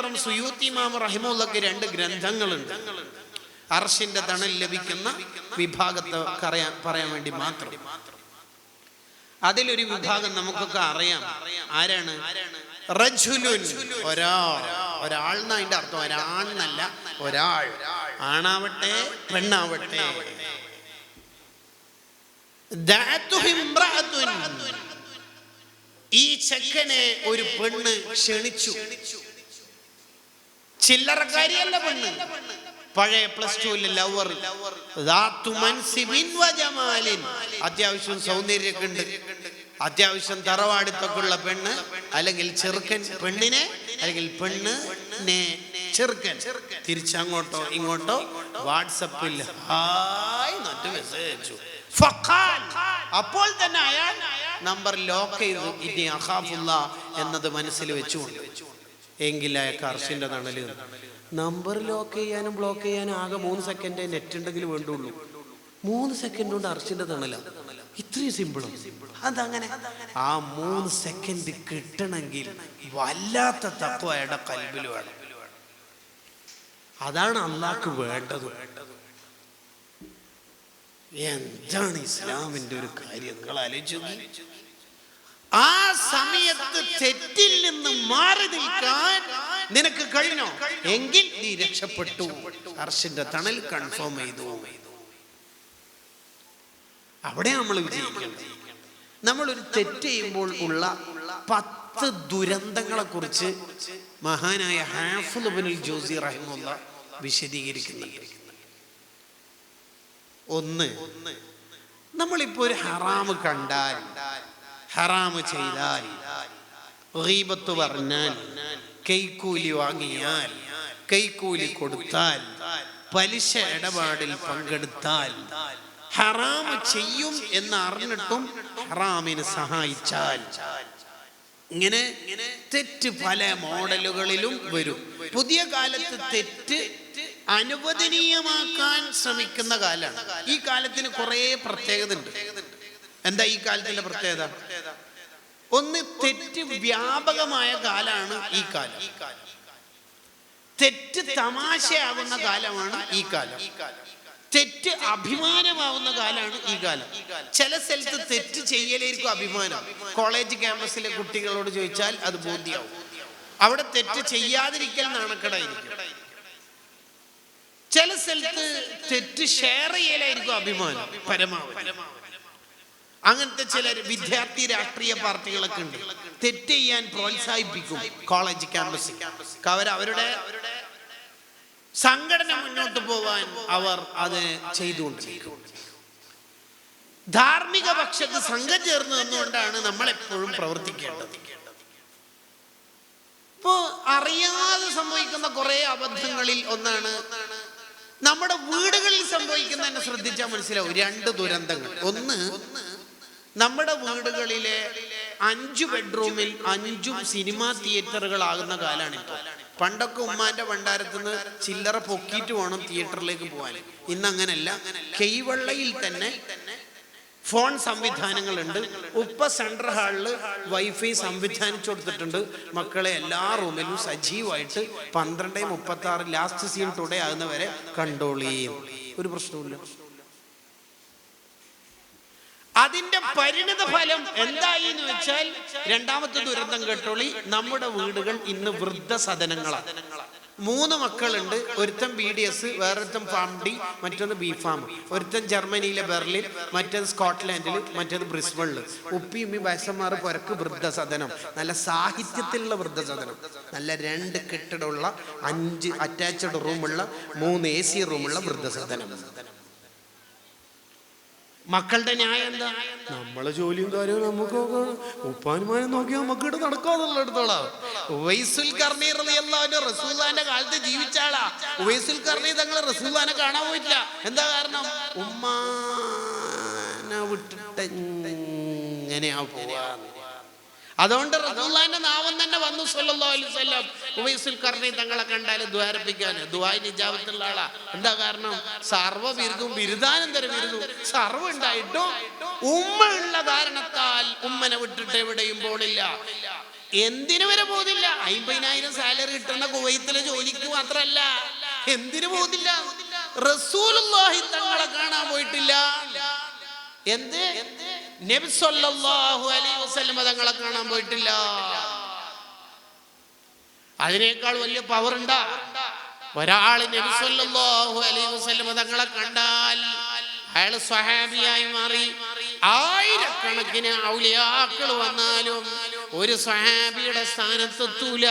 മാത്രം സുയൂത്തി മാമ റഹിമുള്ളക്ക് രണ്ട് ഗ്രന്ഥങ്ങളുണ്ട്. അർഷിന്റെ തണൽ ലഭിക്കുന്ന വിഭാഗത്തെ പറയാൻ വേണ്ടി മാത്രം. അതിലൊരു വിഭാഗം നമുക്കൊക്കെ അറിയാം. ആരാണ്? റജുലുൻ. ഒരാൾ ഒരാൾ എന്ന അതിന്റെ അർത്ഥം. ഒരാണെന്നല്ല ഒരാൾ. ആണാവട്ടെ പെണ്ണാവട്ടെ. ഈ ചെക്കനെ ഒരു പെണ്ണ് ക്ഷണിച്ചു. ചില്ലറക്കാരിയല്ല പെണ്ണ്. പഴയ പ്ലസ് ടുവിലെ ലവർ അത്യാവശ്യം സൗന്ദര്യമൊക്കെ ഉണ്ട്. അത്യാവശ്യം തറവാടിത്തൊക്കെയുള്ള പെണ്ണ് അല്ലെങ്കിൽ ചെറുക്കൻ പെണ്ണിനെ അല്ലെങ്കിൽ പെണ്ണ് ചെറുക്കൻ. തിരിച്ചങ്ങോട്ടോ ഇങ്ങോട്ടോ വാട്സപ്പിൽ ഹായ് എന്നിട്ട് മെസ്സേജ്. അപ്പോൾ തന്നെ അയാൾ നമ്പർ ലോക്ക് ചെയ്തു ഇനി അഹാബുള്ള എന്നത് മനസ്സിൽ വെച്ചുകൊണ്ട്. എങ്കിൽ അയാൾക്ക് അർഷിന്റെ തണൽ നമ്പർ ലോക്ക് ചെയ്യാനും ബ്ലോക്ക് ചെയ്യാനും ആകെ മൂന്ന് സെക്കൻഡ് നെറ്റ് ഉണ്ടെങ്കിൽ വേണ്ടുള്ളൂ. മൂന്ന് സെക്കൻഡ് കൊണ്ട് അർഷിന്റെ തണല. ഇത്രയും സിമ്പിളും അതങ്ങനെ ആ മൂന്ന് സെക്കൻഡ് കിട്ടണമെങ്കിൽ വല്ലാത്ത തത്വയുടെ കൽബിൽ വേണം. അതാണ് അള്ളാഹ്ക്ക് വേണ്ടത്. എന്താണ് ഇസ്ലാമിന്റെ ഒരു കാര്യങ്ങൾ ആലോചിച്ചു ആ സമയത്ത് തെറ്റിൽ നിന്ന് നിനക്ക് കഴിഞ്ഞോ? എങ്കിൽ നീ രക്ഷപ്പെട്ടു. അർഷിന്റെ തണൽ കൺഫേം ചെയ്തു. അവിടെ നമ്മൾ വിജയിക്കേണ്ടത് നമ്മൾ ഒരു തെറ്റ് ചെയ്യുമ്പോൾ ഉള്ള പത്ത് ദുരന്തങ്ങളെ കുറിച്ച് മഹാനായ ഹാഫുൽ ജോസി റഹിമുള്ള വിശദീകരിക്കുന്നുണ്ട്. ഒന്ന് നമ്മളിപ്പോ ഒരു ഹറാമ് കണ്ടാൽ ഹറാമ് ചെയ്താൽ പറഞ്ഞാൽ കൈക്കൂലി വാങ്ങിയാൽ കൈക്കൂലി കൊടുത്താൽ പലിശ ഇടപാടിൽ പങ്കെടുത്താൽ ഹറാമ് ചെയ്യും എന്ന് അറിഞ്ഞിട്ടും ഹറാമിന് സഹായിച്ചാൽ. ഇങ്ങനെ തെറ്റ് പല മോഡലുകളിലും വരും. പുതിയ കാലത്ത് തെറ്റ് അനുവദനീയമാക്കാൻ ശ്രമിക്കുന്ന കാലമാണ്. ഈ കാലത്തിന് കുറേ പ്രത്യേകത ഉണ്ട് എന്താ ഈ കാലത്തിന്റെ പ്രത്യേകത? ഒന്ന് തെറ്റ് വ്യാപകമായ കാലാണ് ഈ കാലം. തെറ്റ് തമാശയാകുന്ന കാലമാണ് ഈ കാലം. തെറ്റ് അഭിമാനമാവുന്ന കാലാണ് ഈ കാലം. ചില സ്ഥലത്ത് തെറ്റ് ചെയ്യലായിരിക്കും അഭിമാനം. കോളേജ് ക്യാമ്പസിലെ കുട്ടികളോട് ചോദിച്ചാൽ അത് ബോധ്യാവും. അവിടെ തെറ്റ് ചെയ്യാതിരിക്കൽ നാണക്കേടായിരിക്കും. ചില സ്ഥലത്ത് തെറ്റ് ഷെയർ ചെയ്യലായിരിക്കും അഭിമാനം പരമാവധി. അങ്ങനത്തെ ചില വിദ്യാർത്ഥി രാഷ്ട്രീയ പാർട്ടികളൊക്കെ ഉണ്ട്. തെറ്റ് ചെയ്യാൻ പ്രോത്സാഹിപ്പിക്കും കോളേജ് ക്യാമ്പസിൽ അവർ അവരുടെ സംഘടന മുന്നോട്ട് പോവാൻ അവർ അത് ചെയ്തുകൊണ്ടിരിക്കും. ധാർമ്മിക പക്ഷത്ത് സംഘം ചേർന്ന് നിന്നുകൊണ്ടാണ് നമ്മൾ എപ്പോഴും പ്രവർത്തിക്കേണ്ടത്. ഇപ്പോ അറിയാതെ സംഭവിക്കുന്ന കുറെ അബദ്ധങ്ങളിൽ ഒന്നാണ് നമ്മുടെ വീടുകളിൽ സംഭവിക്കുന്നതിനെ ശ്രദ്ധിച്ചാൽ മനസ്സിലാവും. രണ്ട് ദുരന്തങ്ങൾ. ഒന്ന് നമ്മുടെ വീടുകളിലെ അഞ്ചു ബെഡ്റൂമിൽ അഞ്ചും സിനിമാ തിയേറ്ററുകളാകുന്ന ഇപ്പോൾ പണ്ടൊക്കെ ഉമ്മാന്റെ ഭണ്ഡാരത്തിൽ നിന്ന് ചില്ലറ പൊക്കിയിട്ട് വേണം തിയേറ്ററിലേക്ക് പോകാൻ ഇന്ന് അങ്ങനല്ല. കൈവെള്ളയിൽ തന്നെ ഫോൺ സംവിധാനങ്ങളുണ്ട്. ഉപ്പ സെൻട്രൽ ഹാളിൽ വൈഫൈ സംവിധാനിച്ചു കൊടുത്തിട്ടുണ്ട്. മക്കളെ എല്ലാ റൂമിലും സജീവമായിട്ട് പന്ത്രണ്ട് മുപ്പത്തി ആറ് ലാസ്റ്റ് സീൻ ടുഡേ ആകുന്നവരെ കണ്ടോളിയും ഒരു പ്രശ്നവുമില്ല. അതിന്റെ പരിണിത ഫലം എന്തായി എന്ന് വെച്ചാൽ രണ്ടാമത്തെ ദുരന്തം കേട്ടോളി നമ്മുടെ വീടുകൾ ഇന്ന് വൃദ്ധസദനങ്ങളാണ് മൂന്ന് മക്കളുണ്ട് ഒരുത്തൻ ബി ഡി എസ് വേറൊരുത്തൻ ഫാം ഡി മറ്റൊന്ന് ബി ഫാം ഒരുത്തൻ ജർമ്മനിയിലെ ബെർലിൻ മറ്റേത് സ്കോട്ട്ലാൻഡിൽ മറ്റേത് ബ്രിസ്ബണിൽ ഉപ്പി ഉമ്മി വയസ്സന്മാർ പുരക്ക് വൃദ്ധസദനം. നല്ല സാഹിത്യത്തിലുള്ള വൃദ്ധസദനം. നല്ല രണ്ട് കെട്ടിടമുള്ള അഞ്ച് അറ്റാച്ച്ഡ് റൂമുള്ള മൂന്ന് എ സി റൂമുള്ള വൃദ്ധസദനം. മക്കളുടെ ന്യായം എന്താ? നമ്മളെ ജോലിയും കാര്യവും നമുക്ക് ഉപ്പാനുമാരെ നോക്കിയാൽ നമുക്ക് ഇവിടെ നടക്കാന്നുള്ള എടുത്തോളാം ഉവൈസുൽ കർണി റളിയല്ലാഹു റസൂലുള്ളാഹിന്റെ കാലത്ത് ജീവിച്ചാളാ ഉവൈസുൽ കർണി തങ്ങൾ റസൂല്ലാനെ കാണാൻ പോയിട്ടില്ല. എന്താ കാരണം? ഉമ്മാനെ വിട്ടിട്ട് എങ്ങനെയാ പോവാ അതുകൊണ്ട് റസൂലുള്ളാഹിന്റെ നാമം തന്നെ വന്നു സല്ലല്ലാഹു അലൈഹി വസല്ലം. ഉവൈസുൽ കർണി തങ്ങളെ കണ്ടാൽ ദ്വാരപ്പിക്കാൻ ദ്വായി നിജാബത്തുള്ള ആളാ. എന്താ കാരണം? സർവ ബിരുദവും ബിരുദാനന്തര ബിരുദവും. സർവ ഉണ്ടായിട്ടും ഉമ്മ ഉള്ള കാരണത്താൽ ഉമ്മനെ വിട്ടിട്ട് എവിടെയും പോണില്ല. എന്തിനു വരെ പോകുന്നില്ല അമ്പതിനായിരം സാലറി കിട്ടുന്ന കുവൈത്തിലെ ജോലിക്ക് മാത്രല്ല. എന്തിനു പോകുന്നില്ല റസൂലുള്ളാഹി തങ്ങളെ കാണാൻ പോയിട്ടില്ല. എന്ത്? നബി തങ്ങളെ കാണാൻ പോയിട്ടില്ല. അതിനേക്കാൾ വലിയ പവർ ഉണ്ടാ ഒരാൾ നബി സല്ലല്ലാഹു അലൈഹി വസല്ലം തങ്ങളെ കണ്ടാൽ അയാൾ സ്വഹാബിയായി മാറി. ആയിരക്കണക്കിന് ഔലിയാക്കൾ വന്നാലും ഒരു സ്വഹാബിയുടെ സ്ഥാനത്തെത്തൂല.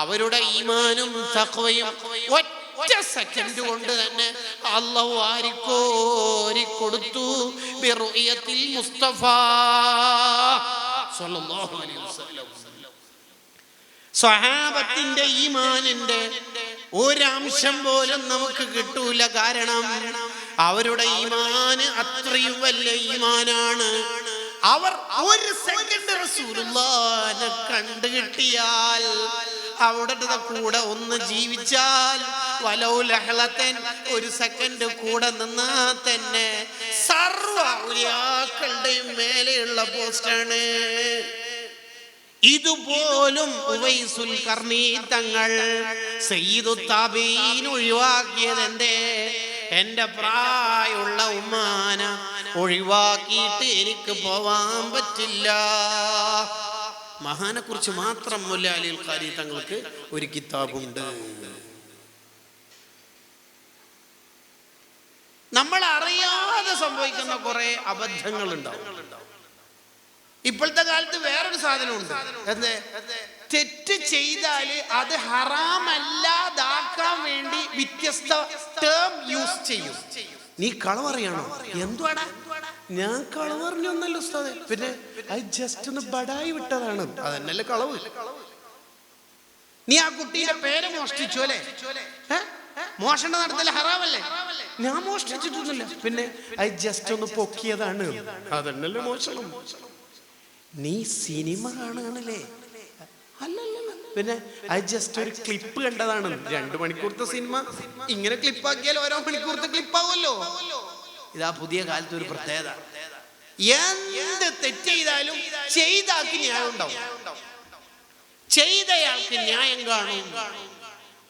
അവരുടെ ഈമാനും തക്വയും ഒറ്റ സെക്കൻഡ് കൊണ്ട് തന്നെ അള്ളാഹു ആരിക്കോരി കൊടുത്തു. മുസ്തഫ സല്ലല്ലാഹു അലൈഹി വസല്ലം. ഒരംശം പോലും നമുക്ക് കിട്ടൂല. കാരണം അവരുടെ ഈമാന് അത്രയും വലിയ ഈമാനാണ്. അവർ ഒരു സെക്കൻഡ് റസൂലുള്ളാനെ കണ്ടു കിട്ടിയാൽ അവിടുത്തെ കൂടെ ഒന്ന് ജീവിച്ചാൽ വലൗ ലഹളത്തൻ ഒരു സെക്കൻഡ് കൂടെ നിന്നാ തന്നെ സർവ മേലെയുള്ള പോസ്റ്റാണ്. ഇതുപോലും ഉവൈസുൽ തങ്ങൾ താബീൻ ഒഴിവാക്കിയത് എന്തേ എന്റെ പ്രായമുള്ള ഉമ്മാന ഒഴിവാക്കിയിട്ട് എനിക്ക് പോവാൻ പറ്റില്ല. മഹാനെ കുറിച്ച് മാത്രം മുല്ലാലിൽ ഖാരി തങ്ങൾക്ക് ഒരു കിതാബുണ്ട്. നമ്മൾ അറിയാതെ സംഭവിക്കുന്ന കുറെ അബദ്ധങ്ങൾ ഉണ്ടാവും ഇപ്പോഴത്തെ കാലത്ത് വേറൊരു സാധനമുണ്ട്. എന്തേ? തെറ്റ് ചെയ്താൽ അത് ഹറാമല്ലാതാക്കാൻ വേണ്ടി വ്യത്യസ്ത ടേം യൂസ് ചെയ്യും. നീ കളവറിയാണോ എന്തുവാടാ? ഞാൻ കളവറിഞ്ഞൊന്നല്ല ഉസ്താദെ. പിന്നെ അത് ജസ്റ്റ് ഒന്ന് ബടായി വിട്ടതാണ്. അതന്നല്ലേ കളവ്. നീ ആ കുട്ടിയുടെ പേര് മോഷ്ടിച്ചു അല്ലേ? മോഷണം നടത്തൽ ഹറാവല്ലേ ഞാൻ മോഷ്ടിച്ചിട്ടൊന്നുമില്ല. പിന്നെ അത് ജസ്റ്റ് ഒന്ന് പൊക്കിയതാണ്. അതെന്നല്ലേ മോശം നീ സിനിമ കാണുകയാണല്ലേ അല്ലല്ല പിന്നെ അത് ജസ്റ്റ് ഒരു ക്ലിപ്പ് കണ്ടതാണ്. രണ്ടു മണിക്കൂർത്തെ സിനിമ. ഇങ്ങനെ ക്ലിപ്പാക്കിയാൽ ഓരോ മണിക്കൂർത്തെ ക്ലിപ്പാവുമല്ലോ. ഇതാ പുതിയ കാലത്ത് ഒരു പ്രത്യേകത. എന്ത് തെറ്റ് ചെയ്താലും ചെയ്താക്കി ന്യായം ഉണ്ടാവും. ചെയ്തയാൾക്ക് ന്യായം കാണും.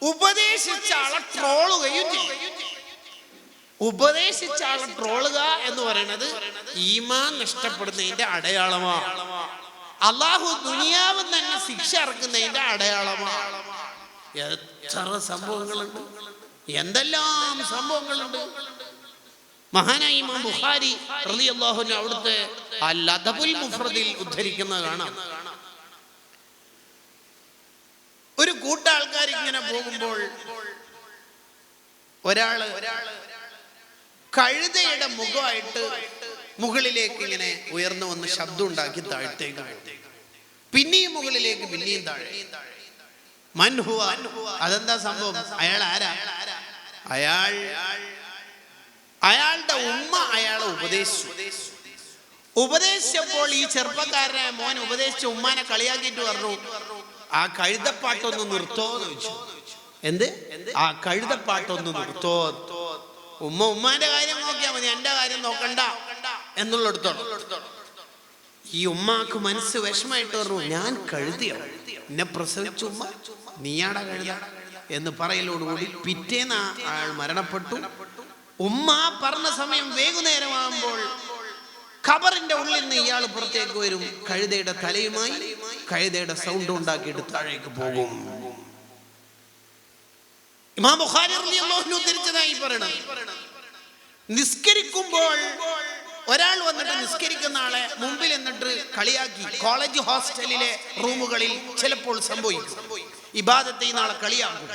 ഉപദേശിച്ച ആളെ ട്രോളുകയും ചെയ്യും. ഉപദേശിച്ച ആളെ ട്രോളുക എന്ന് പറയുന്നത് ഈമാൻ നഷ്ടപ്പെടുന്നതിന്റെ അടയാളമാണ് അള്ളാഹു ദുനിയാവ് തന്നെ ശിക്ഷ ഇറക്കുന്നതിന്റെ അടയാളമാണ് എത്ര സംഭവങ്ങളുണ്ട്. എന്തെല്ലാം സംഭവങ്ങളുണ്ട്. മഹാനായി ഇമാം ബുഖാരി റളിയല്ലാഹു അൻഹു അവിടുത്തെ അൽ ലദബുൽ മുഫ്രദിൽ ഉദ്ധരിക്കുന്നത് കാണാം. ഒരു കൂട്ട ആൾക്കാർ ഇങ്ങനെ പോകുമ്പോൾ ഒരാൾ കഴുതയുടെ മുഖമായിട്ട് മുകളിലേക്ക് ഇങ്ങനെ ഉയർന്നു വന്ന് ശബ്ദം ഉണ്ടാക്കി താഴത്തേക്ക് പിന്നെയും മുകളിലേക്ക് പിന്നെയും താഴെ. മൻഹുവ. അതെന്താ സംഭവം? അയാൾ ആരാ? അയാൾ അയാളുടെ ഉമ്മ അയാളെ ഉപദേശിച്ചു. ഉപദേശിച്ചപ്പോൾ ഈ ചെറുപ്പക്കാരനെ മോൻ ഉപദേശിച്ച ഉമ്മാനെ കളിയാക്കിയിട്ട് പറഞ്ഞു. ആ കഴുതപ്പാട്ടൊന്ന് നിർത്തോ എന്ന് ചോദിച്ചു. എന്ത്? ആ കഴുതപ്പാട്ടൊന്ന് നിർത്തോ. ഉമ്മ ഉമ്മാന്റെ കാര്യം നോക്കിയാ മതി എന്റെ കാര്യം നോക്കണ്ട എന്നുള്ളടത്തോളം. ഈ ഉമ്മാക്ക് മനസ്സ് വിഷമായിട്ട് പറഞ്ഞു ഞാൻ കഴുതിയോ എന്നെ പ്രസവിച്ചു ഉമ്മ നീയാടാ കഴുത. എന്ന് പറയലോടുകൂടി പിറ്റേന്ന് ആൾ മരണപ്പെട്ടു. ഉമ്മ പറഞ്ഞ സമയം വൈകുന്നേരമാകുമ്പോൾ ഖബറിന്റെ ഉള്ളിൽ നിന്ന് ഇയാൾ പുറത്തേക്ക് വരും. കഴുതയുടെ തലയുമായി കഴുതയുടെ സൗണ്ട് ഉണ്ടാക്കിയിട്ട് താഴേക്ക് പോകും. ഇമാം ബുഖാരി നിസ്കരിക്കുമ്പോൾ ഒരാൾ വന്നിട്ട് നിസ്കരിക്കുന്ന ആളെ മുമ്പിൽ എന്നിട്ട് കളിയാക്കി. കോളേജ് ഹോസ്റ്റലിലെ റൂമുകളിൽ ചിലപ്പോൾ സംഭവിക്കും. ഇബാദത്തെ നാളെ കളിയാക്കും.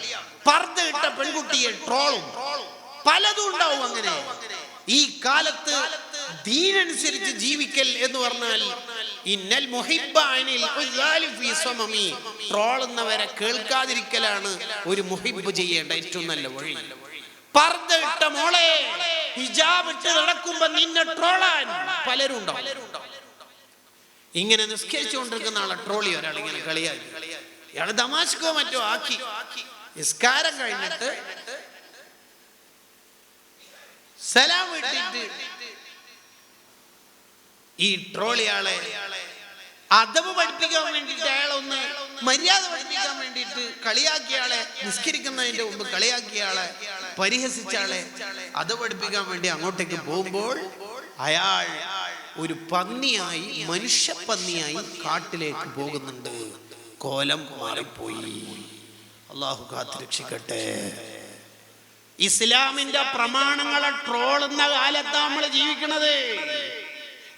പർദ്ദ ഇട്ട പെൺകുട്ടിയെ ട്രോളും. പലതും ഉണ്ടാവും അങ്ങനെ. ഈ കാലത്ത് ദീനനുസരിച്ച് ജീവിക്കൽ എന്ന് പറഞ്ഞാൽ ഇന്നൽ. ട്രോളുന്നവരെ കേൾക്കാതിരിക്കലാണ് ഒരു മുഹിബ് ചെയ്യേണ്ട ഏറ്റവും നല്ല വഴി. പർദ്ദ ഇട്ട മോളെ ഹിജാബ് ഇട്ട് നടക്കുമ്പോ നിന്നെ ട്രോളാൻ പലരും ഇങ്ങനെ നിസ്കരിച്ചുകൊണ്ടിരിക്കുന്ന ആളെ ട്രോളി ഒരാൾ ഇങ്ങനെ കളിയാക്കി. ഇയാൾ തമാശക്കോ മറ്റോ ആക്കി. നിസ്കാരം കഴിഞ്ഞിട്ട് സലാം ഇട്ടിട്ട് ഈ ട്രോളിയാളെ അതവ് പഠിപ്പിക്കാൻ വേണ്ടിയിട്ട് അയാളൊന്ന് മര്യാദ പഠിപ്പിക്കാൻ വേണ്ടിയിട്ട് കളിയാക്കിയ നിസ്കരിക്കുന്നതിന്റെ മുമ്പ് കളിയാക്കിയ ആളെ പരിഹസിച്ച ആളെ അത് പഠിപ്പിക്കാൻ വേണ്ടി അങ്ങോട്ടേക്ക് പോകുമ്പോൾ അയാൾ ഒരു പന്നിയായി മനുഷ്യ പന്നിയായി കാട്ടിലേക്ക് പോകുന്നുണ്ട്. കോലം മാറിപ്പോയി. അള്ളാഹു കാത്തുരക്ഷിക്കട്ടെ ഇസ്ലാമിന്റെ പ്രമാണങ്ങളെ ട്രോളുന്ന കാലത്താണ് നമ്മൾ ജീവിക്കുന്നത്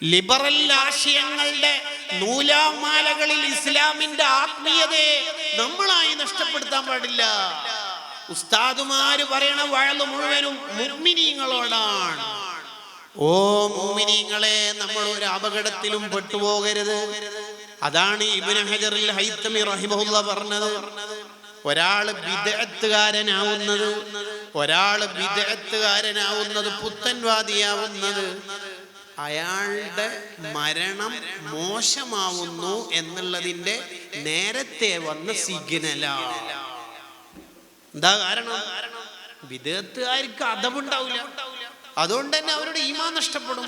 ലിബറൽ ആശയങ്ങളുടെ നൂലാമാലകളിൽ ഇസ്ലാമിന്റെ ആത്മീയതയെ നമ്മളായി നഷ്ടപ്പെടുത്താൻ പാടില്ല. ഉസ്താദുമാര് പറയണ വഴൽ മുഴുവനും മുർമിനീങ്ങളോടാണ് ഓ മുഗ്മിനീങ്ങളെ നമ്മൾ ഒരു അപകടത്തിലും പെട്ടുപോകരുത്. അതാണ് ഇബ്നു ഹജറിൽ ഹൈത്തമി റഹിമഹുല്ല പറഞ്ഞത്. ഒരാൾ വിദഗ്ധകാരനാവുന്നത് ഒരാൾ വിദഗ്ധകാരനാവുന്നത് പുത്തൻവാദിയാവുന്നത്. അയാളുടെ മരണം മോശമാവുന്നു എന്നുള്ളതിന്റെ നേരത്തെ വന്ന സിഗ്നലാണ് എന്താ കാരണം? വിദേഹത്തുകാർക്ക് അതവുണ്ടാവില്ല അതുകൊണ്ട് തന്നെ അവരുടെ ഈമാൻ നഷ്ടപ്പെടും.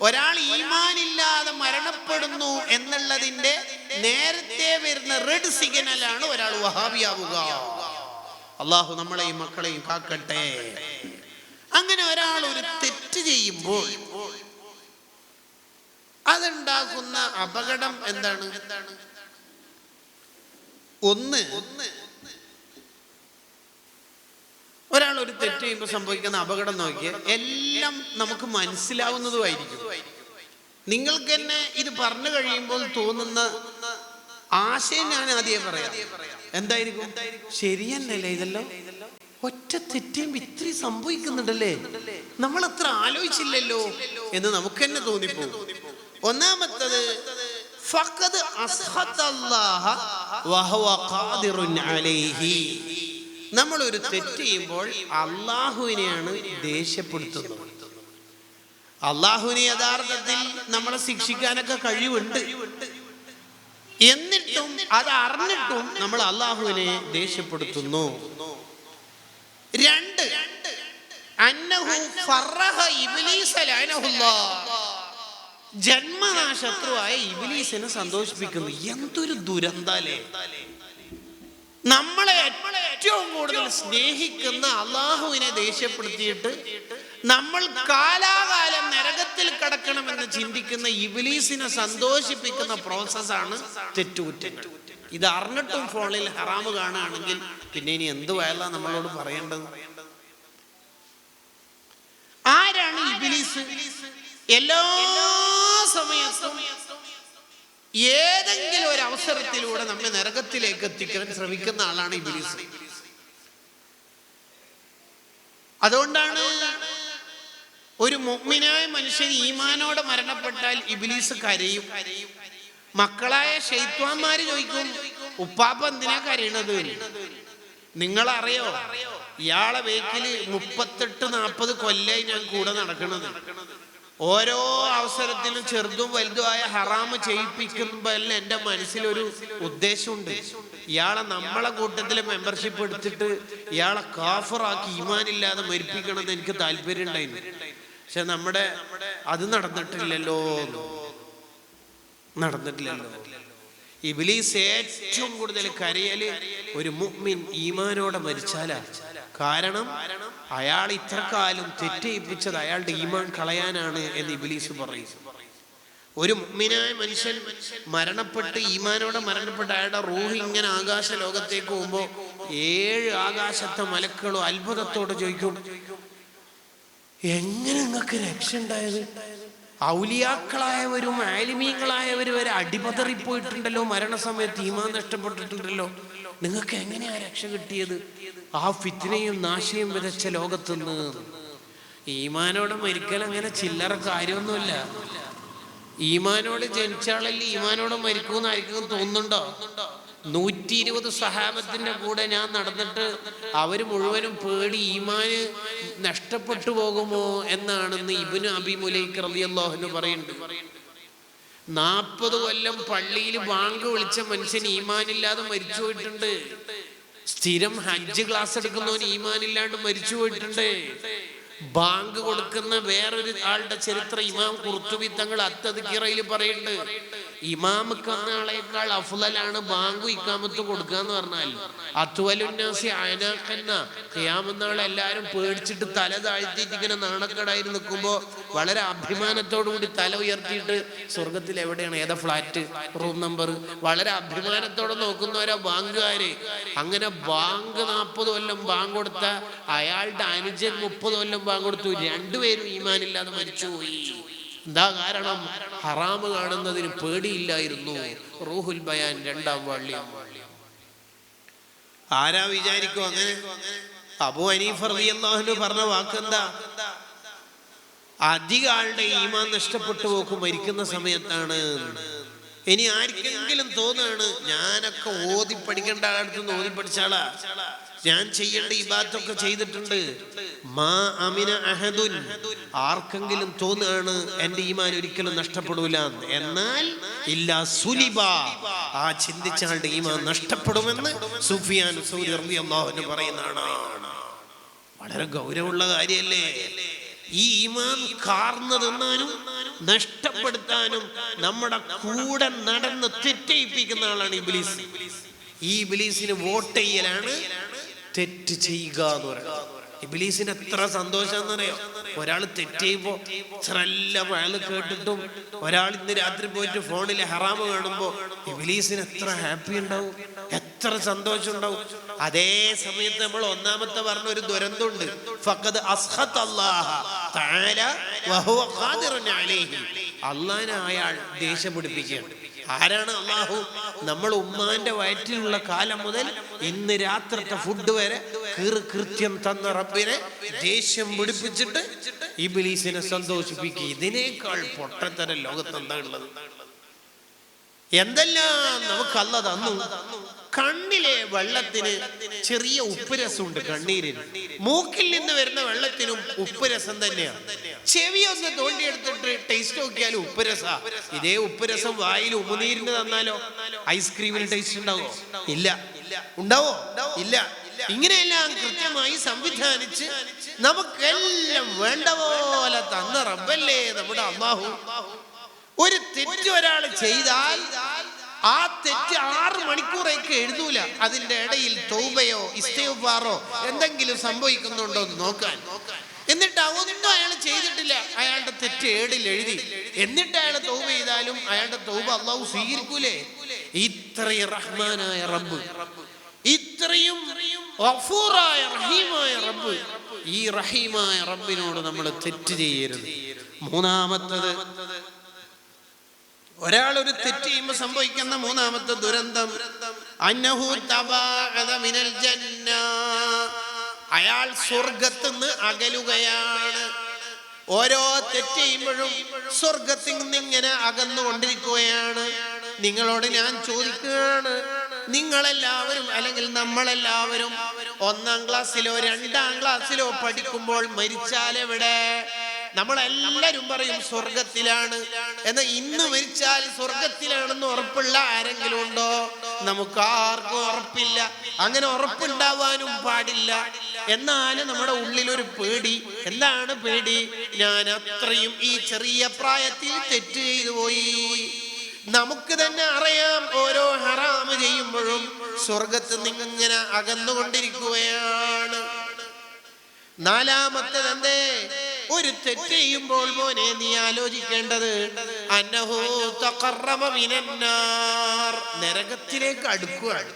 ഒരാൾ ഈമാനില്ലാതെ മരണപ്പെടുന്നു എന്നുള്ളതിന്റെ നേരത്തെ വരുന്ന റെഡ് സിഗ്നലാണ് ഒരാൾ വഹാബിയാവുക. അള്ളാഹു നമ്മളെയും മക്കളെയും കാക്കട്ടെ. അങ്ങനെ ഒരാൾ ഒരു തെറ്റ് ചെയ്യുമ്പോൾ അതുണ്ടാക്കുന്ന അപകടം എന്താണ്? ഒന്ന് ഒരാൾ ഒരു തെറ്റ് ചെയ്യുമ്പോൾ സംഭവിക്കുന്ന അപകടം നോക്കിയാൽ എല്ലാം നമുക്ക് മനസ്സിലാവുന്നതുമായിരിക്കും. നിങ്ങൾക്ക് തന്നെ ഇത് പറഞ്ഞു കഴിയുമ്പോൾ തോന്നുന്ന ആശയം ഞാൻ ആദ്യം പറയാം. എന്തായിരിക്കും? ശരിയല്ലേ ഇതല്ലോ? ഒറ്റ തെറ്റിയും ഇത്രയും സംഭവിക്കുന്നുണ്ടല്ലേ? നമ്മൾ അത്ര ആലോചിച്ചില്ലല്ലോ എന്ന് നമുക്ക് തന്നെ തോന്നിപ്പോകും. ഒന്നാമത്തത് ഫഖദ് വഹുവ ഖാദിറുൻ അലൈഹി. നമ്മൾ ഒരു തെറ്റ് ചെയ്യുമ്പോൾ അള്ളാഹുവിനെയാണ് ദേഷ്യപ്പെടുത്തുന്നത്. അള്ളാഹുവിനെ യഥാർത്ഥത്തിൽ നമ്മളെ ശിക്ഷിക്കാനൊക്കെ കഴിവുണ്ട്. എന്നിട്ടും അത് അറിഞ്ഞിട്ടും നമ്മൾ അള്ളാഹുവിനെ ദേഷ്യപ്പെടുത്തുന്നു. രണ്ട് അന്നഹു ഫറഹ ഇബ്ലീസ ലഅനഹുല്ലാഹ്. ജന്മനാശത്രുവായ ഇബിലീസിനെ സന്തോഷിപ്പിക്കുന്നു. എന്തൊരു ദുരന്താലേ നമ്മളെ ഏറ്റവും കൂടുതൽ സ്നേഹിക്കുന്ന അള്ളാഹുവിനെ ദേഷ്യപ്പെടുത്തിയിട്ട് നമ്മൾ കാലാകാലം നരകത്തിൽ കടക്കണമെന്ന് ചിന്തിക്കുന്ന ഇബിലീസിനെ സന്തോഷിപ്പിക്കുന്ന പ്രോസസ്സാണ് തെറ്റുകുറ്റങ്ങൾ. ഇത് അറിഞ്ഞിട്ടും ഫോണിൽ ഹറാമ് കാണുകയാണെങ്കിൽ പിന്നെ ഇനി എന്ത് വയലാ നമ്മളോട് പറയേണ്ടത്? ആരാണ് ഇബിലീസ്? എല്ലാ സമയത്തും ഏതെങ്കിലും ഒരു അവസരത്തിലൂടെ നമ്മെ നരകത്തിലേക്ക് എത്തിക്കാൻ ശ്രമിക്കുന്ന ആളാണ് ഇബിലീസ്. അതുകൊണ്ടാണ് ഒരു മുഗ്മിനായ മനുഷ്യൻ ഈമാനോടെ മരണപ്പെട്ടാൽ ഇബിലീസ് കരയും. മക്കളായ ഷെയ്ത്വാന്മാര് ചോദിക്കും ഉപ്പാപ്പ എന്തിനാ കരയണത്? നിങ്ങളറിയോ ഇയാളെ വേക്കിൽ മുപ്പത്തെട്ട് നാൽപ്പത് കൊല്ലായി ഞാൻ കൂടെ നടക്കണത്. ഓരോ അവസരത്തിലും ചെറുതും വലുതുമായ ഹറാമ് ചെയ്യിപ്പിക്കുമ്പോൾ എന്റെ മനസ്സിലൊരു ഉദ്ദേശമുണ്ട്. ഇയാളെ നമ്മളെ കൂട്ടത്തിൽ മെമ്പർഷിപ്പ് എടുത്തിട്ട് ഇയാളെ കാഫറാക്കി ഈമാനില്ലാതെ മരിപ്പിക്കണമെന്ന് എനിക്ക് താല്പര്യം ഉണ്ടായിരുന്നു പക്ഷെ നമ്മുടെ അത് നടന്നിട്ടില്ലല്ലോ. നടന്നിട്ടില്ലല്ലോ. ഇബിലീസ് ഏറ്റവും കൂടുതൽ കരയൽ ഒരു മുഹ്മിൻ ഈമാനോടെ മരിച്ചാലാ. കാരണം അയാൾ ഇത്രക്കാലം തെറ്റയിപ്പിച്ചത് അയാളുടെ ഈമാൻ കളയാനാണ് എന്ന് ഇബിലീസ് പറയും. ഒരു മുഅ്മിനായ മനുഷ്യൻ മരണപ്പെട്ട് ഈമാനോടെ മരണപ്പെട്ട് അയാളുടെ റൂഹ് ഇങ്ങനെ ആകാശ ലോകത്തേക്ക് പോകുമ്പോൾ ഏഴ് ആകാശത്തെ മലക്കളും അത്ഭുതത്തോടെ ചോദിക്കും എങ്ങനെ നിങ്ങൾക്ക് രക്ഷ ഉണ്ടായത്? ഔലിയാക്കളായവരും ആലിമീങ്ങളായവരും വരെ അടിപതറിപ്പോയിട്ടുണ്ടല്ലോ മരണസമയത്ത് ഈമാൻ നഷ്ടപ്പെട്ടിട്ടുണ്ടല്ലോ. നിങ്ങൾക്ക് എങ്ങനെയാ രക്ഷ കിട്ടിയത്? ആ ഫിത്തിനെയും നാശയും വിതച്ച ലോകത്തുനിന്ന്. ഈമാനോട് മരിക്കൽ അങ്ങനെ ചില്ലറ കാര്യമൊന്നുമില്ല. ഈമാനോട് ജനിച്ചാളല്ലേ ഈമാനോട് മരിക്കുമെന്നായിരിക്കും തോന്നുന്നുണ്ടോ? നൂറ്റി ഇരുപത് സഹാബത്തിന്റെ കൂടെ ഞാൻ നടന്നിട്ട് അവർ മുഴുവനും പേടി ഈമാന് നഷ്ടപ്പെട്ടു പോകുമോ എന്നാണെന്ന് ഇബിന് അബിമുലൈക്ക് അൻഹു പറയുന്നുണ്ട് നാൽപ്പത് കൊല്ലം പള്ളിയിൽ ബാങ്ക് വിളിച്ച മനുഷ്യൻ ഈമാനില്ലാതെ മരിച്ചു പോയിട്ടുണ്ട്. സ്ഥിരം ഹജ്ജ് ക്ലാസ് എടുക്കുന്നവൻ ഈമാനില്ലാണ്ട് മരിച്ചു പോയിട്ടുണ്ട്. ബാങ്ക് കൊടുക്കുന്ന വേറൊരു ആളുടെ ചരിത്രം ഇമാം കുർത്തുബി തങ്ങൾ കിറയിൽ പറയുന്നുണ്ട്. ഇമാമക്കന്നാളേക്കാൾ അഫുലാണ് ബാങ്കു ഇക്കാമത്ത് കൊടുക്കുക എന്ന് പറഞ്ഞാൽ അത്വലുന്നാസി അയനാക്കെന്ന ഖിയാമന്നാൾ എല്ലാരും പേടിച്ചിട്ട് തല താഴ്ത്തിയിട്ട് ഇങ്ങനെ നാണക്കടായി നിൽക്കുമ്പോൾ വളരെ അഭിമാനത്തോടു കൂടി തല ഉയർത്തിയിട്ട് സ്വർഗത്തിൽ എവിടെയാണ്? ഏതാ ഫ്ലാറ്റ് റൂം നമ്പർ വളരെ അഭിമാനത്തോടെ നോക്കുന്നവരാ ബാങ്കുകാര്. അങ്ങനെ ബാങ്ക് നാൽപ്പത് കൊല്ലം ബാങ്ക് കൊടുത്ത അയാളുടെ അനുജൻ മുപ്പത് കൊല്ലം ബാങ്ക് കൊടുത്തു. രണ്ടുപേരും ഈമാനില്ലാതെ മരിച്ചുപോയി. എന്താ കാരണം ഹറാമ് കാണുന്നതിന് പേടിയില്ലായിരുന്നു റൂഹുൽ ബയാൻ രണ്ടാം വള്ളിയം ആരാ വിചാരിക്കും അങ്ങനെ? അബു അനീഫ് റളിയല്ലാഹു പറഞ്ഞ വാക്കെന്താ? അധിക ആളുടെ ഈമാൻ നഷ്ടപ്പെട്ടു പോക്ക് മരിക്കുന്ന സമയത്താണ്. ഇനി ആർക്കെങ്കിലും തോന്നുകയാണ് ഞാനൊക്കെ ഓതി പഠിക്കേണ്ട ആളടുത്ത് ഓതി പഠിച്ചാളാ. ഞാൻ ചെയ്യേണ്ട ഈ ഇബാത്തൊക്കെ ചെയ്തിട്ടുണ്ട്. മാ അമിന അഹദുൻ. ആർക്കെങ്കിലും തോന്നുകയാണ് എന്റെ ഈമാൻ ഒരിക്കലും നഷ്ടപ്പെടൂല. എന്നാൽ ഇല്ല സുലിബ. ആ ചിന്തിച്ച ആളുടെ ഈമാൻ നഷ്ടപ്പെടുമെന്ന് സുഫിയാൻ സൗരി പറയുന്നതാണ്. വളരെ ഗൗരവമുള്ള കാര്യല്ലേ ഈ ഈമാൻ കാർന്നു തിന്നാനും നഷ്ടപ്പെടുത്താനും നമ്മുടെ കൂടെ നടന്ന് തെറ്റയിപ്പിക്കുന്ന ആളാണ് ഇബിലീസ്. ഈ ഇബിലീസിന് വോട്ട് ചെയ്യലാണ് തെറ്റ് ചെയ്യുക എന്ന് പറയുന്നത്. ഇബിലീസിന് എത്ര സന്തോഷം എന്നറിയോ ഒരാൾ തെറ്റ് ചെയ്യുമ്പോ നല്ല അയാൾ കേട്ടിട്ടും ഒരാൾ ഇന്ന് രാത്രി പോയിട്ട് ഫോണിൽ ഹറാമ് കാണുമ്പോ ഇബിലീസിന് എത്ര ഹാപ്പി ഉണ്ടാവും? എത്ര സന്തോഷം ഉണ്ടാവും? അതേ സമയത്ത് നമ്മൾ ഒന്നാമത്തെ പറഞ്ഞ ഒരു ദുരന്തമുണ്ട്. ഫഖദ് അസ്ഹത്ത് അയാൾ ദേഷ്യം പിടിപ്പിക്കുകയാണ്. ആരാണ് അള്ളാഹു? നമ്മൾ ഉമ്മാന്റെ വയറ്റിലുള്ള കാലം മുതൽ ഇന്ന് രാത്രിത്തെ ഫുഡ് വരെ കൃത്യം തന്ന റബ്ബിനെ ദേഷ്യം പിടിപ്പിച്ചിട്ട് ഇബിലീസിനെ സന്തോഷിപ്പിക്കുക. ഇതിനേക്കാൾ പൊട്ടത്തരം ലോകത്ത് എന്താ ഉള്ളത്? എന്തെല്ലാം നമുക്ക് അല്ല തന്നു. കണ്ണിലെ വെള്ളത്തിന് ചെറിയ ഉപ്പുരസമുണ്ട് കണ്ണീരിന് മൂക്കിൽ നിന്ന് വരുന്ന വെള്ളത്തിനും ഉപ്പുരസം തന്നെയാണ് ചെവി ഒന്ന് തോണ്ടിയെടുത്തിട്ട് ടേസ്റ്റ് നോക്കിയാലും ഉപ്പുരസ. ഇതേ ഉപ്പുരസം വായിൽ ഉമിനീരിന് തന്നാലോ? ഐസ്ക്രീമിന് ടേസ്റ്റ് ഉണ്ടാവോ? ഇല്ല. ഉണ്ടാവോ? ഇല്ല. ഇങ്ങനെയെല്ലാം കൃത്യമായി സംവിധാനിച്ച് നമുക്കെല്ലാം വേണ്ട പോലെ തന്ന റബ്ബല്ലേ നമ്മുടെ അള്ളാഹു. ഒരു തെറ്റ് ഒരാൾ ചെയ്താൽ ആ തെറ്റ് ആറ് മണിക്കൂറേക്ക് എഴുതൂല. അതിന്റെ ഇടയിൽ തൗബയോ ഇസ്തേഫാറോ എന്തെങ്കിലും സംഭവിക്കുന്നുണ്ടോ എന്ന് നോക്കാൻ. എന്നിട്ട് അതൊന്നും അയാൾ ചെയ്തിട്ടില്ല. അയാളുടെ തെറ്റ് ഏടിൽ എഴുതി. എന്നിട്ട് അയാൾ തൗബ ചെയ്താലും അയാളുടെ തൗബ അള്ളാഹു സ്വീകരിക്കൂലേ? ഇത്രയും റഹ്മാനായ റബ്ബ്. ഇത്രയും റഫൂറായ റഹീമായ റബ്ബ്. ഈ റഹീമായ റബ്ബിനോട് നമ്മൾ തെറ്റ് ചെയ്യരുത്. മൂന്നാമത്തത് ഒരാൾ ഒരു തെറ്റ് ചെയ്യുമ്പോൾ സംഭവിക്കുന്ന മൂന്നാമത്തെ ദുരന്തം. അന്നഹു മിനൽ ജന്ന. അയാൾ സ്വർഗത്തുനിന്ന് അകലുകയാണ്. ഓരോ തെറ്റ് ചെയ്യുമ്പോഴും സ്വർഗത്തിൽ നിന്ന് ഇങ്ങനെ അകന്നുകൊണ്ടിരിക്കുകയാണ്. നിങ്ങളോട് ഞാൻ ചോദിക്കുകയാണ് നിങ്ങളെല്ലാവരും അല്ലെങ്കിൽ നമ്മളെല്ലാവരും ഒന്നാം ക്ലാസ്സിലോ രണ്ടാം ക്ലാസ്സിലോ പഠിക്കുമ്പോൾ മരിച്ചാൽ എവിടെ നമ്മളെല്ലാരും പറയും സ്വർഗത്തിലാണ്. എന്നാൽ ഇന്ന് മരിച്ചാൽ സ്വർഗത്തിലാണെന്ന് ഉറപ്പുള്ള ആരെങ്കിലും ഉണ്ടോ? നമുക്ക് ആർക്കും ഉറപ്പില്ല. അങ്ങനെ ഉറപ്പുണ്ടാവാനും പാടില്ല. എന്നാലും നമ്മുടെ ഉള്ളിലൊരു പേടി. എന്താണ് പേടി? ഞാൻ അത്രയും ഈ ചെറിയ പ്രായത്തിൽ തെറ്റ് ചെയ്തു പോയി. നമുക്ക് തന്നെ അറിയാം ഓരോ ഹറാമ് ചെയ്യുമ്പോഴും സ്വർഗത്ത് നിങ്ങനെ അകന്നുകൊണ്ടിരിക്കുകയാണ്. നാലാമത്തെ എന്തേ ഒരു തെറ്റ് ചെയ്യുമ്പോൾ മോനെ നീ ആലോചിക്കേണ്ടത് അന്നഹു നരകത്തിലേക്ക് അടുക്കുകയാണ്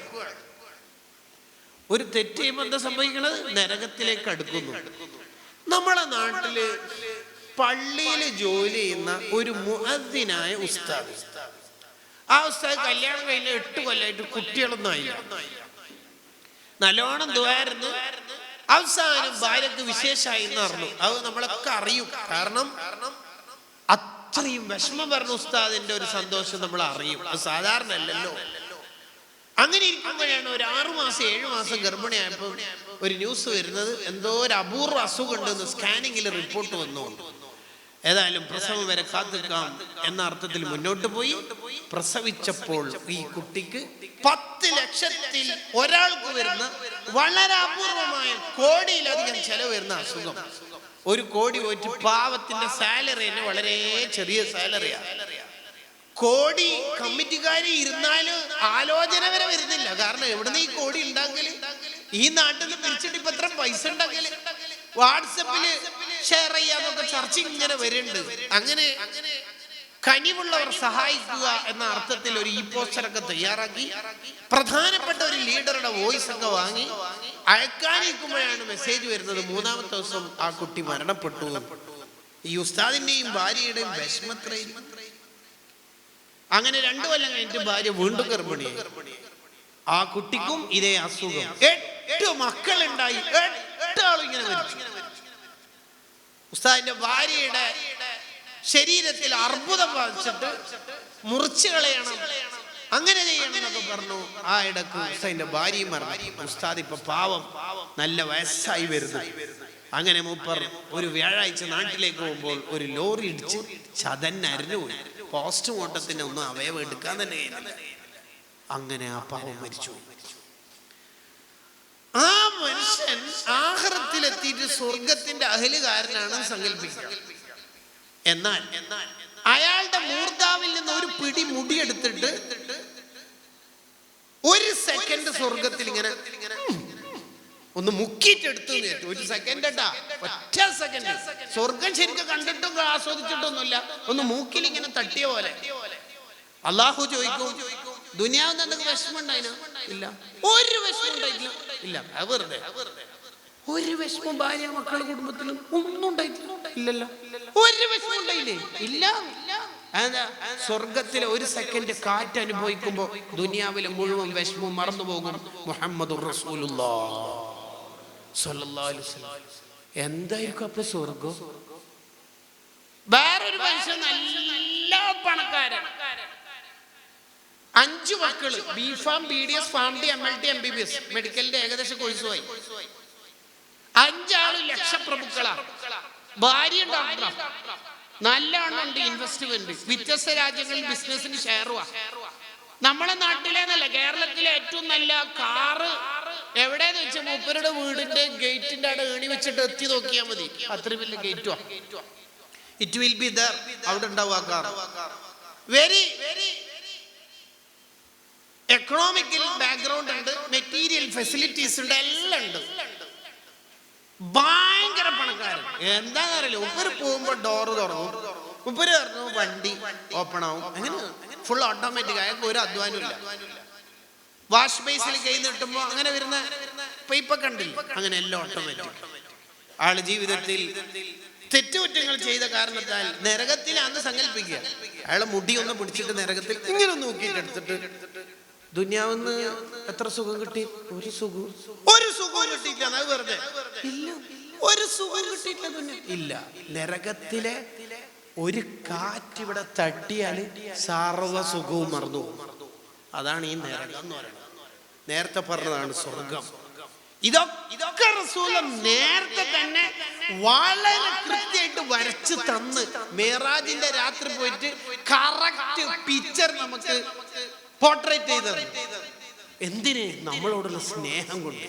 ഒരു തെറ്റ് ചെയ്യുമ്പോൾ എന്താ സംഭവിക്കുന്നത് നരകത്തിലേക്ക് അടുക്കുന്നു. നമ്മളെ നാട്ടിൽ പള്ളിയിൽ ജോലി ചെയ്യുന്ന ഒരു മുഅദ്ദിനായ ഉസ്താദ്. ആ ഉസ്താദ് കല്യാണം കഴിഞ്ഞ എട്ട് കൊല്ലമായിട്ട് കുട്ടികളൊന്നും ആയില്ല. നല്ലോണം ദ്വാരുന്നു അവസാനം ഭാര്യക്ക് വിശേഷമായി എന്ന് പറഞ്ഞു. അത് നമ്മളൊക്കെ അറിയും. കാരണം അത്രയും വിഷമം പറഞ്ഞ ഉസ്താദിന്റെ ഒരു സന്തോഷം നമ്മൾ അറിയും. അത് സാധാരണ അല്ലല്ലോ അങ്ങനെ ഇരിക്കുമ്പോഴാണ് ഒരു ആറു മാസം ഏഴു മാസം ഗർഭിണിയായപ്പോൾ ഒരു ന്യൂസ് വരുന്നത്. എന്തോ ഒരു അപൂർവ അസുഖം ഉണ്ടെന്ന് സ്കാനിങ്ങിൽ റിപ്പോർട്ട് വന്നു ഏതായാലും പ്രസവം വരെ കാത്തിക്കാം എന്ന അർത്ഥത്തിൽ മുന്നോട്ട് പോയി. പ്രസവിച്ചപ്പോൾ ഈ കുട്ടിക്ക് പത്ത് ലക്ഷത്തിൽ ഒരാൾക്ക് വരുന്ന വളരെ അപൂർവമായ കോടിയിലധികം ചെലവ് വരുന്ന അസുഖം. ഒരു കോടി പോയിട്ട് പാവത്തിന്റെ സാലറി തന്നെ വളരെ ചെറിയ സാലറിയാണ് കോടി കമ്മിറ്റിക്കാർ ഇരുന്നാലും ആലോചന വരെ വരുന്നില്ല. കാരണം എവിടുന്ന് ഈ കോടി ഉണ്ടാക്കൽ? ഈ നാട്ടിൽ നിന്ന് പിരിച്ചിട്ട് ഇപ്പൊ എത്ര പൈസ ഉണ്ടാക്കൽ? വാട്സപ്പിൽ ഷെയർ ചെയ്യാന്നൊക്കെ ചർച്ച ഇങ്ങനെ വരുന്നുണ്ട്. അങ്ങനെ കനിവുള്ളവർ സഹായിക്കുക എന്ന അർത്ഥത്തിൽ ഒരു ഈ പോസ്റ്ററൊക്കെ തയ്യാറാക്കി. പ്രധാനപ്പെട്ട ഒരു ലീഡറുടെ വോയിസ് ഒക്കെ വാങ്ങി. അയക്കാനിരിക്കുമ്പോഴാണ് മെസ്സേജ് വരുന്നത്. മൂന്നാമത്തെ ദിവസം ആ കുട്ടി മരണപ്പെട്ടു. ഈ ഉസ്താദിന്റെയും ഭാര്യയുടെയും വിഷമത്രയും. അങ്ങനെ രണ്ടു കൊല്ലം കഴിഞ്ഞിട്ട് ഭാര്യ വീണ്ടും ഗർഭിണിയായി. ആ കുട്ടിക്കും ഇതേ അസുഖം. എട്ട് മക്കളുണ്ടായി. എട്ടാളും ഇങ്ങനെ മരിച്ചു. ഉസ്താദിന്റെ ഭാര്യയുടെ ശരീരത്തിൽ അർബുദം ബാധിച്ചിട്ട് മുറിച്ചു കളയണം. അങ്ങനെ ചെയ്യണം പറഞ്ഞു. ആ ഇടയ്ക്ക് ഉസ്താദിന്റെ ഭാര്യയും പറഞ്ഞു ഉസ്താദ് ഇപ്പൊ പാവം നല്ല വയസ്സായി വരുന്നു. അങ്ങനെ മൂപ്പർ ഒരു വ്യാഴാഴ്ച നാട്ടിലേക്ക് പോകുമ്പോൾ ഒരു ലോറി ഇടിച്ച് ചതന്നരിഞ്ഞു പോയി. പോസ്റ്റ്മോർട്ടത്തിന് ഒന്നും അവയവം എടുക്കാൻ തന്നെ അങ്ങനെ ആ പാവം മരിച്ചു ആ മനുഷ്യൻ ആഹ്റത്തിലെത്തിയിട്ട് സ്വർഗത്തിന്റെ അഹലുകാരനാണെന്ന് സങ്കല്പിക്കുക എന്നാൽ അയാളുടെ മൂർധാവിൽ നിന്ന് ഒരു പിടി മുടിയെടുത്തിട്ട് ഒരു സെക്കൻഡ് സ്വർഗത്തിൽ ഇങ്ങനെ ഒന്ന് മുക്കിയിട്ടെടുത്തു ഒരു സെക്കൻഡ് കേട്ടാ ഒറ്റ സെക്കൻഡ് സ്വർഗം ശരിക്കും കണ്ടിട്ടും ആസ്വദിച്ചിട്ടൊന്നുമില്ല. ഒന്ന് മൂക്കിൽ ഇങ്ങനെ തട്ടിയ പോലെ. അള്ളാഹു ചോദിക്കും ദുനിയാവ് എന്തെങ്കിലും വിഷമം ഉണ്ടായിരുന്നു ഇല്ല. ഒരു വിഷമം ഉണ്ടായിട്ടില്ല. ഇല്ല. വെറുതെ. ഒരു വിഷമം ഭാര്യ മക്കൾ കുടുംബത്തിലും ഒന്നും ഉണ്ടായിട്ടില്ല. ഇല്ലല്ലോ. ഒരു വിഷമം ഉണ്ടായില്ലേ? ഇല്ല. സ്വർഗത്തിലെ ഒരു സെക്കൻഡ് കാറ്റ് അനുഭവിക്കുമ്പോ ദുനിയാവിലെ മുഴുവൻ വിഷമവും മറന്നു പോകും. മുഹമ്മദ് എന്തായിരിക്കും അപ്പൊ സ്വർഗം വേറൊരു മനുഷ്യൻ നല്ല പണക്കാരൻ. അഞ്ചു മക്കൾ B Pharm B D S Pharm D M L T M B B S മെഡിക്കലിന്റെ ഏകദേശം കോഴ്സുമായി. അഞ്ചാൾ ലക്ഷപ്രഭുക്കളാ. ഭാര്യ ഡോക്ടറാ. നല്ല ഉണ്ട് ഇൻവെസ്റ്റ്മെന്റ് വ്യത്യസ്ത രാജ്യങ്ങളിൽ ബിസിനസിന് ഷെയറുവാ. നമ്മളെ നാട്ടിലേന്നല്ല കേരളത്തിലെ ഏറ്റവും നല്ല കാറ് എവിടെയെന്ന് വെച്ചാൽ മൂപ്പരുടെ വീടിന്റെ ഗേറ്റിന്റെ അവിടെ ഏണി വെച്ചിട്ട് എത്തി നോക്കിയാൽ മതി. അത്ര വലിയ ഗേറ്റുവാ. ഇറ്റ് വിൽ ബി ദർ അവിടെ ഉണ്ടാവും വെരി വെരി എക്കണോമിക്കൽ ബാക്ക്ഗ്രൗണ്ട് ഉണ്ട് മെറ്റീരിയൽ ഫെസിലിറ്റീസ് ഉണ്ട് എല്ലാം ഉണ്ട്. ഭയങ്കര പണക്കാരൻ. എന്താണെന്നറിയില്ല ഉപ്പര് പോകുമ്പോ ഡോറ് തുറന്നു. ഉപ്പര് തുറന്നു വണ്ടി ഓപ്പൺ ആവും. അങ്ങനെ ഫുൾ ഓട്ടോമാറ്റിക് അയാൾക്ക് ഒരു അധ്വാനം ഇല്ല. വാഷ് ബേസിൽ കൈ നീട്ടുമ്പോ അങ്ങനെ വരുന്ന പൈപ്പ് കണ്ടില്ല അങ്ങനെ എല്ലാം ഓട്ടോമാറ്റിക് ആൾ ജീവിതത്തിൽ തെറ്റുകുറ്റങ്ങൾ ചെയ്ത കാരണത്താൽ നരകത്തിലാന്ന് സങ്കല്പിക്കുക. അയാളെ മുടി ഒന്ന് പിടിച്ചിട്ട് നരകത്തിൽ ഇങ്ങനെ നോക്കിയിട്ട് എടുത്തിട്ട് ദുന്യാവെന്ന് എത്ര സുഖം കിട്ടി? ഒരു സുഖം ഒരു സുഖം കിട്ടിയില്ല അത് വെറുതെ. ഇല്ല. ഒരു സുഖം കിട്ടിയില്ല ഇല്ല. നരകത്തിലെ ഒരു കാറ്റ് ഇവിടെ തട്ടിയാൽ സർവ സുഖവും മറന്നു അതാണ് ഈ നരകം എന്ന് പറയുന്നത്. നേരത്തെ പറഞ്ഞതാണ് സ്വർഗം. ഇതൊക്കെ ഇതൊക്കെ റസൂല നേരത്തെ തന്നെ വളരെ കൃത്യമായിട്ട് വരച്ച് തന്ന് മേറാജിന്റെ രാത്രി പോയിട്ട് കറക്റ്റ് പിക്ചർ നമുക്ക് പോർട്രേറ്റ് ചെയ്തത്. എന്തിന് നമ്മളോടുള്ള സ്നേഹം കൊണ്ട്?